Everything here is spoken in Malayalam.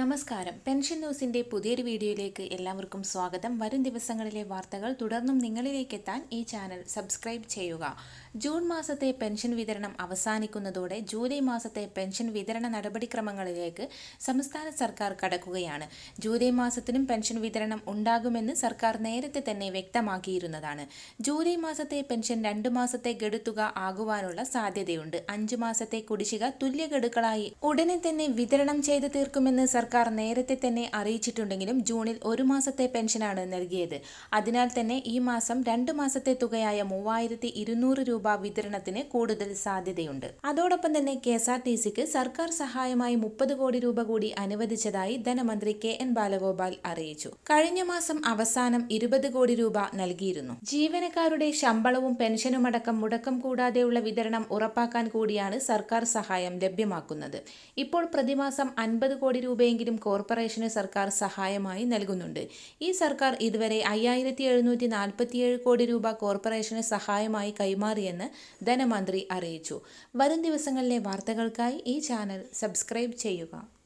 നമസ്കാരം. പെൻഷൻ ന്യൂസിന്റെ പുതിയൊരു വീഡിയോയിലേക്ക് എല്ലാവർക്കും സ്വാഗതം. വരും ദിവസങ്ങളിലെ വാർത്തകൾ തുടർന്നും നിങ്ങളിലേക്ക് എത്താൻ ഈ ചാനൽ സബ്സ്ക്രൈബ് ചെയ്യുക. ജൂൺ മാസത്തെ പെൻഷൻ വിതരണം അവസാനിക്കുന്നതോടെ ജൂലൈ മാസത്തെ പെൻഷൻ വിതരണ നടപടിക്രമങ്ങളിലേക്ക് സംസ്ഥാന സർക്കാർ കടക്കുകയാണ്. ജൂലൈ മാസത്തിനും പെൻഷൻ വിതരണം ഉണ്ടാകുമെന്ന് സർക്കാർ നേരത്തെ തന്നെ വ്യക്തമാക്കിയിരുന്നതാണ്. ജൂലൈ മാസത്തെ പെൻഷൻ രണ്ടു മാസത്തെ ഗഡുത്തുക ആകുവാനുള്ള സാധ്യതയുണ്ട്. അഞ്ചു മാസത്തെ കുടിശ്ശിക തുല്യ ഗഡുക്കളായി ഉടനെ തന്നെ വിതരണം ചെയ്തു തീർക്കുമെന്ന് സർക്കാർ നേരത്തെ തന്നെ അറിയിച്ചിട്ടുണ്ടെങ്കിലും ജൂണിൽ ഒരു മാസത്തെ പെൻഷനാണ് നൽകിയത്. അതിനാൽ തന്നെ ഈ മാസം രണ്ട് മാസത്തെ തുകയായ മൂവായിരത്തി ഇരുന്നൂറ് രൂപ വിതരണത്തിന് കൂടുതൽ സാധ്യതയുണ്ട്. അതോടൊപ്പം തന്നെ കെ എസ് ആർ ടി സിക്ക് സർക്കാർ സഹായമായി മുപ്പത് കോടി രൂപ കൂടി അനുവദിച്ചതായി ധനമന്ത്രി കെ എൻ ബാലഗോപാൽ അറിയിച്ചു. കഴിഞ്ഞ മാസം അവസാനം ഇരുപത് കോടി രൂപ നൽകിയിരുന്നു. ജീവനക്കാരുടെ ശമ്പളവും പെൻഷനും അടക്കം മുടക്കം കൂടാതെയുള്ള വിതരണം ഉറപ്പാക്കാൻ കൂടിയാണ് സർക്കാർ സഹായം ലഭ്യമാക്കുന്നത്. ഇപ്പോൾ പ്രതിമാസം അൻപത് കോടി രൂപയെങ്കിലും കോർപ്പറേഷന് സർക്കാർ സഹായമായി നൽകുന്നുണ്ട്. ഈ സർക്കാർ ഇതുവരെ അയ്യായിരത്തി എഴുന്നൂറ്റി നാൽപ്പത്തിയേഴ് കോടി രൂപ കോർപ്പറേഷന് സഹായമായി കൈമാറിയെന്ന് ധനമന്ത്രി അറിയിച്ചു. വരും ദിവസങ്ങളിലെ വാർത്തകൾക്കായി ഈ ചാനൽ സബ്സ്ക്രൈബ് ചെയ്യുക.